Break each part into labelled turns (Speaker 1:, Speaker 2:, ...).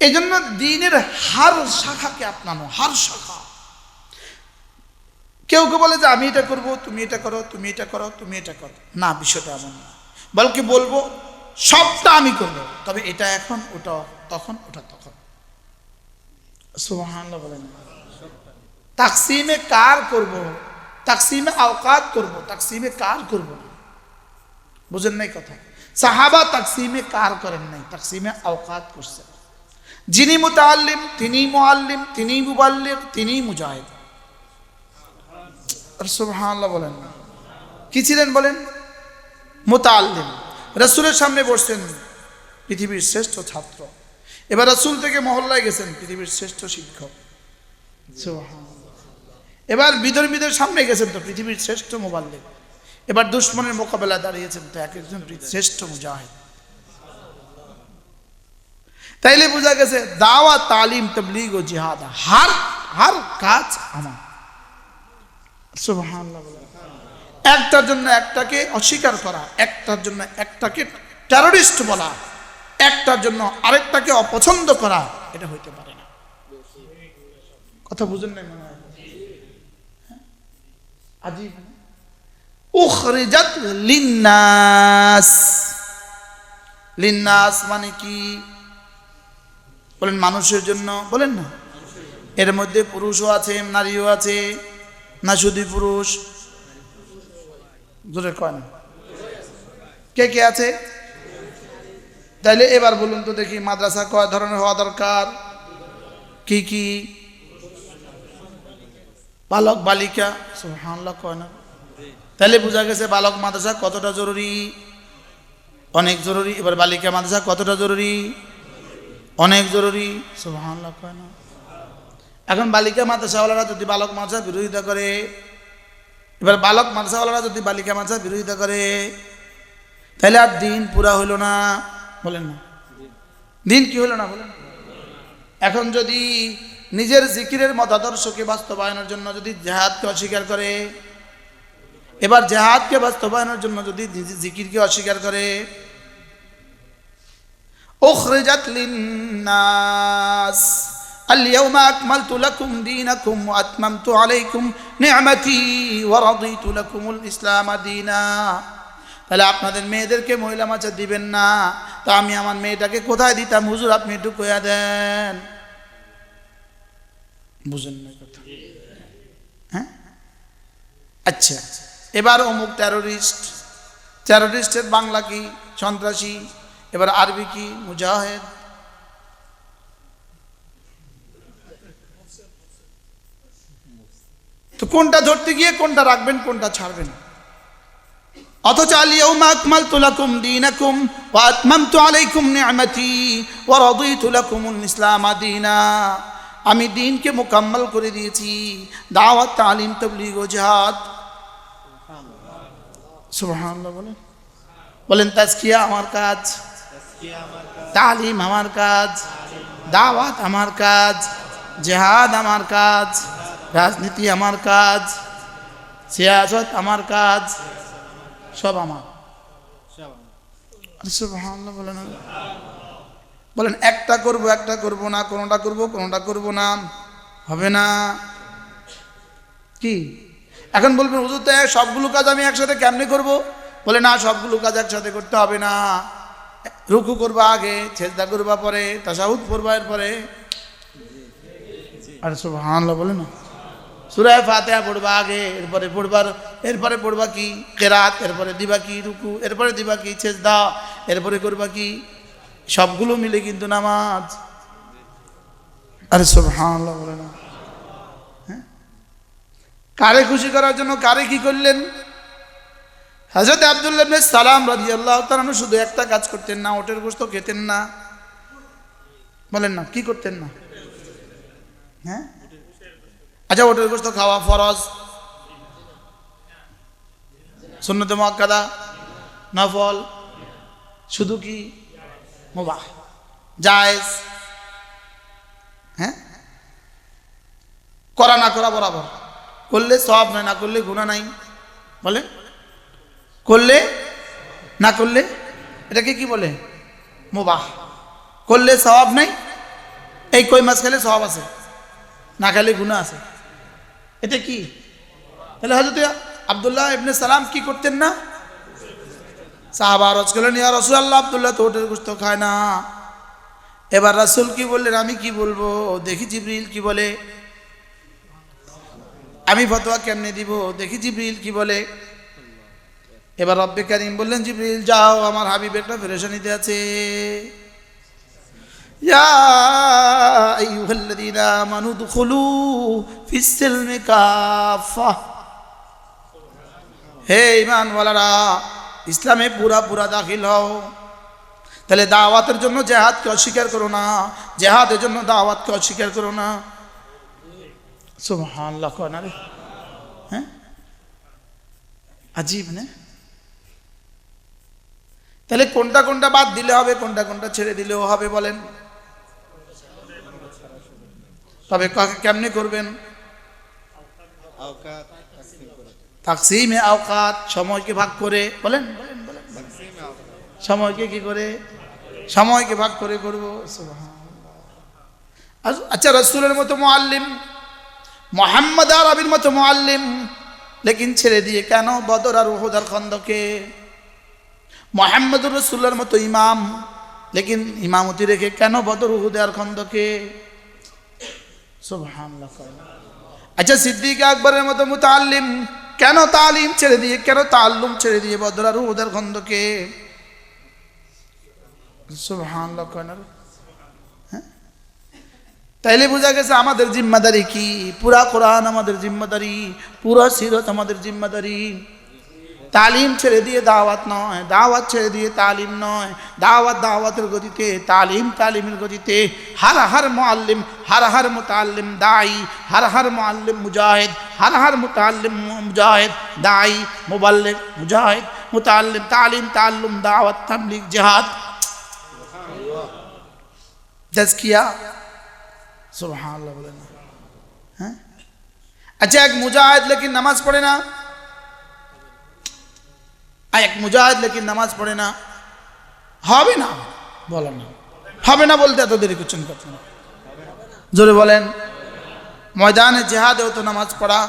Speaker 1: এই জন্য দিনের হার শাখাকে আপনানো, হার শাখা। কেউ কেউ বলে যে, আমি এটা করব, তুমি এটা করো, তুমি এটা করো, তুমি এটা করো। না, বিষয়টা এমন না। বলকে বলব, সবটা আমি করব, তবে এটা এখন, ওটা তখন ওটা তখন। সুবহানাল্লাহ বলেন। তাকসিমে কার করব? তাকসিমে আওকাত করব, তাকসিমে কার করব? বুঝেন নাই কথা? সাহাবা তাকসিমে কার করেন নাই? তাকসিমে আওকাত করছেন যিনি মুতাল্লিম তিনি মুআল্লিম তিনি মুবাল্লিগ তিনি মুজাহিদ। সুবহানাল্লাহ বলেন কি ছিলেন বলেন? মুতাল্লিম রাসূলের সামনে বসছেন পৃথিবীর শ্রেষ্ঠ ছাত্র। এবার রাসূল থেকে মহল্লায় গেছেন পৃথিবীর শ্রেষ্ঠ শিক্ষক। এবার বিধর্মীদের সামনে গেছেন তো পৃথিবীর শ্রেষ্ঠ মোবাল্লিক এবার দুশ্মনের মোকাবেলা দাঁড়িয়েছেন তো এক একজন শ্রেষ্ঠ মুজাহিদ। তাইলে বোঝা গেছে দাওয়া, তালিম, তবলিগ ও জিহাদ, হার হার কাজ আমার। একটার জন্য একটাকে অস্বীকার করা, একটার জন্য একটাকে টেররিস্ট বলা, একটার জন্য আরেকটাকে অপছন্দ করা, এটা হইতে পারে না। কথা বুঝেন নাই মনে হয়? হ্যাঁ? না? উখরিজাত লিন্নাস। লিন্নাস মানে কি? বলেন, মানুষের জন্য, বলেন না? এর মধ্যে পুরুষও আছে, নারীও আছে, না শুধু পুরুষ? জোরে কয় না। কে কে আছে? তাইলে এবার বলুন তো দেখি মাদ্রাসা কয় ধরনের হওয়া দরকার? কি কি? বালক, বালিকা? সুবহানাল্লাহ কয় না। তাহলে বোঝা গেছে বালক মাদ্রাসা কতটা জরুরি? অনেক জরুরি। এবার বালিকা মাদ্রাসা কতটা জরুরি? অনেক জরুরি। এখন বালিকা মাদ্রাসাওয়ালারা যদি বালক মাদ্রাসা বিরোধিতা করে, এবার বালক মাদ্রাসাওয়ালারা যদি বালিকা মাদ্রাসা বিরোধিতা করে, তাহলে আর দিন পুরা হইল না, বলেন না। দিন কি হলো না, বলেন এখন যদি নিজের জিকিরের মতাদর্শকে বাস্তবায়নের জন্য যদি জেহাদকে অস্বীকার করে, এবার জেহাদকে বাস্তবায়নের জন্য যদি জিকিরকে অস্বীকার করে أخرجت للناس اليوم أكملت لكم دينكم وأتممت عليكم نعمتي ورضيت لكم الإسلام دينا তাহলে আপনাদের মেয়েদেরকে মহিলা মাছা দিবেন না তা আমি আমার মেয়েটাকে কোথায় দিতাম হুজুর আপনি একটু কয়া দেন বুঝেন না কথা হ্যাঁ আচ্ছা এবার অমুক টেরোরিস্ট টেরোরিস্টের বাংলা কি সন্ত্রাসী এবার আরবি কি? মুজাহেদ। তো কোনটা ধরতে গিয়ে কোনটা রাখবেন, কোনটা ছাড়বেন? অথচ ইসলাম আমি দিনকে মোকাম্মল করে দিয়েছি, দাওয়াত, তালিম, তবলিগ বলেন। বলেন, তাজকিয়া আমার কাজ। তালিম আমার কাজ, দাওয়াত আমার কাজ, জেহাদ আমার কাজ, রাজনীতি আমার কাজ, সিয়াসত আমার কাজ, সব আমার। বলেন বলেন, একটা করব একটা করব না, কোনোটা করব কোনোটা করব না, হবে না। কি? এখন বলবেন, হুজুর সবগুলো কাজ আমি একসাথে কেমনে করব? বলে, না, সবগুলো কাজ একসাথে করতে হবে না। রুকু করবা আগে ছেজদা করবা পরে, তাসাহুদ পড়বা এরপরে। আর সুবহানাল্লাহ বলে না। সুরায় ফাতেহা পড়বা আগে, এরপরে পড়বার, এরপরে পড়বা কি? কেরাত, এরপরে দিবা কি? রুকু, এরপরে দিবা কি? ছেজদা এরপরে করবা কি? সবগুলো মিলে কিন্তু নামাজ। আরে সুবহানাল্লাহ বলে না। হ্যাঁ? কারে খুশি করার জন্য কারে কি করলেন? হাজরত আবদুল্লাহ সালাম আল্লাহ তাআলা শুধু একটা কাজ করতেন না, ওটের গোশত খেতেন না। বলেন না, কি করতেন না? হ্যাঁ? আচ্ছা ওটের গোশত খাওয়া ফরজ। সুন্নতে মুআক্কাদা? নফল। শুধু কি? মুবাহ। জায়েজ। হ্যাঁ? করা না করা বরাবর। করলে সব নয়, না করলে গুণা নাই। বলে করলে? না করলে? এটাকে কি বলে? মুবাহ। করলে স্বভাব নাই? এই কই মাছ খেলে স্বভাব আছে? না খেলে গুণা আছে। এটা কি? তাহলে হয়তো আবদুল্লাহ ইবনে সালাম কি করতেন না? সাহাবা আরজ করলেন, ইয়া রসুল আল্লাহ আবদুল্লাহ তো ওটের গোস্ত খায় না। এবার রাসুল কি বললেন, আমি কি বলব? দেখি জিবরিল কি বলে। আমি ফতোয়া কেমনে দিব? দেখি জিবরিল কি বলে। এবার রব্বে কারিম বললেন, জিবরিল, যাও, আমার হাবিব একটা ফেরেশানিতে আছে। হে ইসলামে পুরা পুরা দাখিল হও। তাহলে দাওয়াতের জন্য জেহাদকে অস্বীকার করো না, জেহাদের জন্য দাওয়াতকে অস্বীকার করো না। সুবহানাল্লাহ কয় না রে? হ্যাঁ? আজীব, না? তাহলে কোনটা কোনটা বাদ দিলে হবে, কোনটা কোনটা ছেড়ে দিলেও হবে বলেন। তবে কেমনে করবেন?
Speaker 2: তাকসিম
Speaker 1: আওকাত, সময়কে ভাগ করে, বলেন সময়কে কি করে? সময়কে ভাগ করে করব আচ্ছা- রসুলের মতো মোয়াল্লিম মোহাম্মদ আরবির মতো মোয়াল্লিম লেকিন ছেড়ে দিয়ে কেন বদর আর উহুদার খন্দকে? মোহাম্মদুর রসুল্লার মতো ইমাম। লেকিন ইমামতি রেখে কেন বদর উহুদার খন্দকে? আচ্ছা সিদ্দিক আকবরের মতো মুতাল্লিম কেন তালিম ছেড়ে দিয়ে, কেন তাল্লুম ছেড়ে দিয়ে বদর আর উহুদার খন্দকে? না হ্যাঁ? তাইলে বোঝা গেছে আমাদের জিম্মাদারি কি? পুরা কোরআন আমাদের জিম্মাদারি, পুরা সিরত আমাদের জিম্মাদারি। তালিম ছেড়ে দিয়ে দাওয়াত নয় দাওয়াত ছেড়ে দিয়ে তালিম নয় দাওয়াত দাওয়াতের গতিতে তালিম তালিমের গতিতে হার হার মুআল্লিম হার হার মুতাল্লিম দাই হার হার মুআল্লিম মুজাহিদ হার হার মুতাল্লিম মুজাহিদ দাই মুবাল্লিগ মুজাহিদ মুতাল্লিম তালিম তাল্লুম দাওয়াত তাবলিগ জিহাদ তাজকিয়া সুবহানাল্লাহ বলেন না। হ্যাঁ আচ্ছা এক মুজাহিদ লেকিন নামাজ পড়ে না আর এক মুজাহিদ লেকিন নামাজ পড়ে না, হবে না? বলেন না। হবে না বলতে এত দেরি করছেন কথা জোরে বলেন। ময়দানে জেহাদেও তো নামাজ পড়া।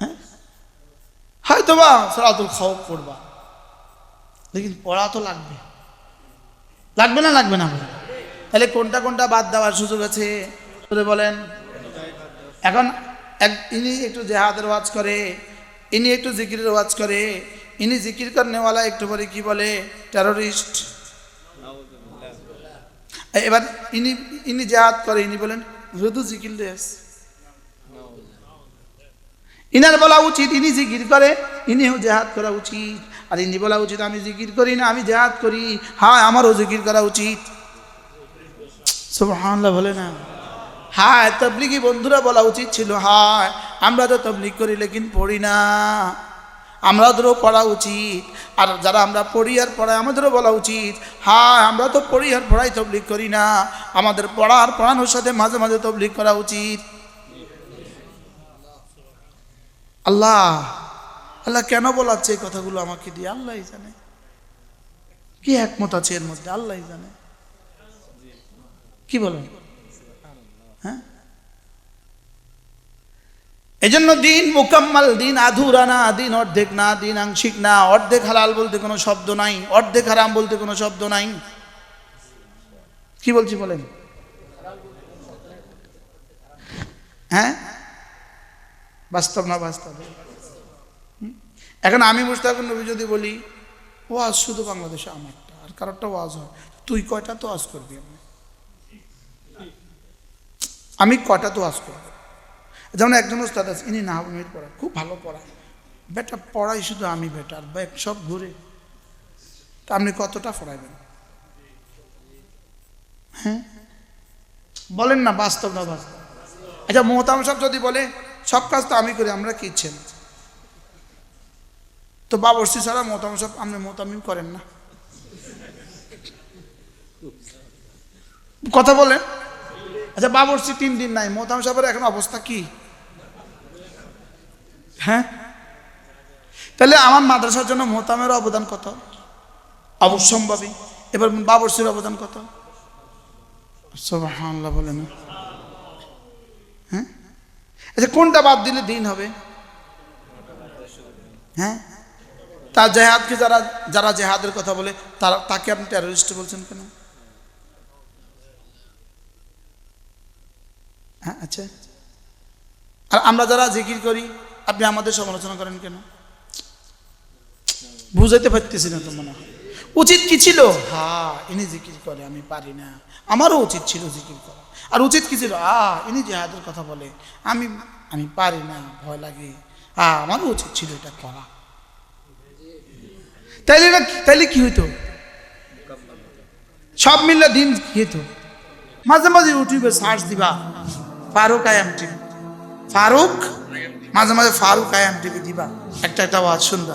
Speaker 1: হ্যাঁ? হয়তো বা সরাতুল খাওয়া পড়বা। লেকিন পড়া তো লাগবে। লাগবে না লাগবে না তাহলে কোনটা কোনটা বাদ দেওয়ার সুযোগ আছে? বলেন। এখন এক ইনি একটু জেহাদের ওয়াজ করে। ইনি একটু জিকিরের ওয়াজ করে। ইনি জিকির করনেওয়ালা একটু পরে কি বলে? টেরোরিস্ট এবার ইনি ইনি জেহাদ করে, ইনি বলেন শুধু জিকির দেশ ইনার বলা উচিত, ইনি জিকির করে, ইনিও জেহাদ করা উচিত। আর ইনি বলা উচিত, আমি জিকির করি না, আমি জেহাদ করি হ্যাঁ আমারও জিকির করা উচিত। সুবহানাল্লাহ বলে না। হ্যাঁ তবলিগি বন্ধুরা বলা উচিত ছিল, হায় আমরা তো তবলিগ করি, লেকিন পড়ি না। আমাদেরও পড়া উচিত। আর যারা আমরা পড়ি আর পড়াই, আমাদেরও বলা উচিত। হ্যাঁ আমরা তো পড়ি আর পড়াই তবলিগ করি না। আমাদের পড়া আর পড়ানোর সাথে মাঝে মাঝে তবলিগ করা উচিত। আল্লাহ আল্লাহ কেন বলাচ্ছে এই কথাগুলো আমাকে দিয়ে? আল্লাহই জানে। কি একমত আছে এর মধ্যে? আল্লাহই জানে। কি বলেন? হ্যাঁ? এজন্য দিন মোকাম্মাল, দিন আধুরা না দিন অর্ধেক না, দিন আংশিক না, অর্ধেক হালাল বলতে কোনো শব্দ নাই, অর্ধেক হারাম বলতে কোনো শব্দ নাই। কি বলছি বলেন? হ্যাঁ? বাস্তব না বাস্তব? এখন আমি মুস্তাকুর নবী যদি বলি, ওয়াজ শুধু বাংলাদেশে আমারটা আর কারোরটা ওয়াজ হয়। তুই কয়টা তো আজ করবি? আমি কটা তো আজ করব? যেমন একজন ওস্তাদ আছে, ইনি নাহমির পড়ায়। খুব ভালো পড়ায়। বেটা, পড়াই শুধু আমি বেটার ব্যাগ সব ঘুরে। তা আপনি কতটা পড়াইবেন? হ্যাঁ? বলেন না, বাস্তব না বাস্তব? আচ্ছা মোহতাম সাহেব যদি বলে, সব কাজ তো আমি করি, আমরা কি ইচ্ছেন? তো বাবরসি ছাড়া মোহতাম সাহেব, আপনি মোহতামিম করেন না। কথা বলেন। আচ্ছা বাবরসি তিন দিন নাই মোহতাম সাহেবের এখন অবস্থা কি? হ্যাঁ? তাহলে আমার মাদ্রাসার জন্য মোহতামের অবদান কত? অবশ্যম্ভাবী। এবার বাবরসির অবদান কত? সুবহানাল্লাহ বলে না। হ্যাঁ? আচ্ছা কোনটা বাদ দিলে দিন হবে? হ্যাঁ? তার জেহাদকে যারা যারা জেহাদের কথা বলে, তারা, তাকে আপনি টেরোরিস্ট বলছেন কেন? হ্যাঁ আচ্ছা। আর আমরা যারা জিকির করি, আপনি আমাদের সমালোচনা করেন কেন? বুঝাইতে পারতেছি না তো মনে হয়। উচিত কি ছিল? হ্যাঁ ইনি জিকির করে, আমি পারি না। আমারও উচিত ছিল জিকির করা। আর উচিত কি ছিল? আ ইনি জেহাদের কথা বলে, আমি আমি পারি না, ভয় লাগে। আ আমারও উচিত ছিল এটা করা। তাইলে তাইলে কি হইতো? সব মিললে দিন কি হতো মাঝে মাঝে ইউটিউবে সার্চ দিবা। ফারুক আয়াম টিভি ফারুক? মাঝে মাঝে ফারুক আয়াম টিভি দিবা। একটা একটা আওয়াজ শুনবা।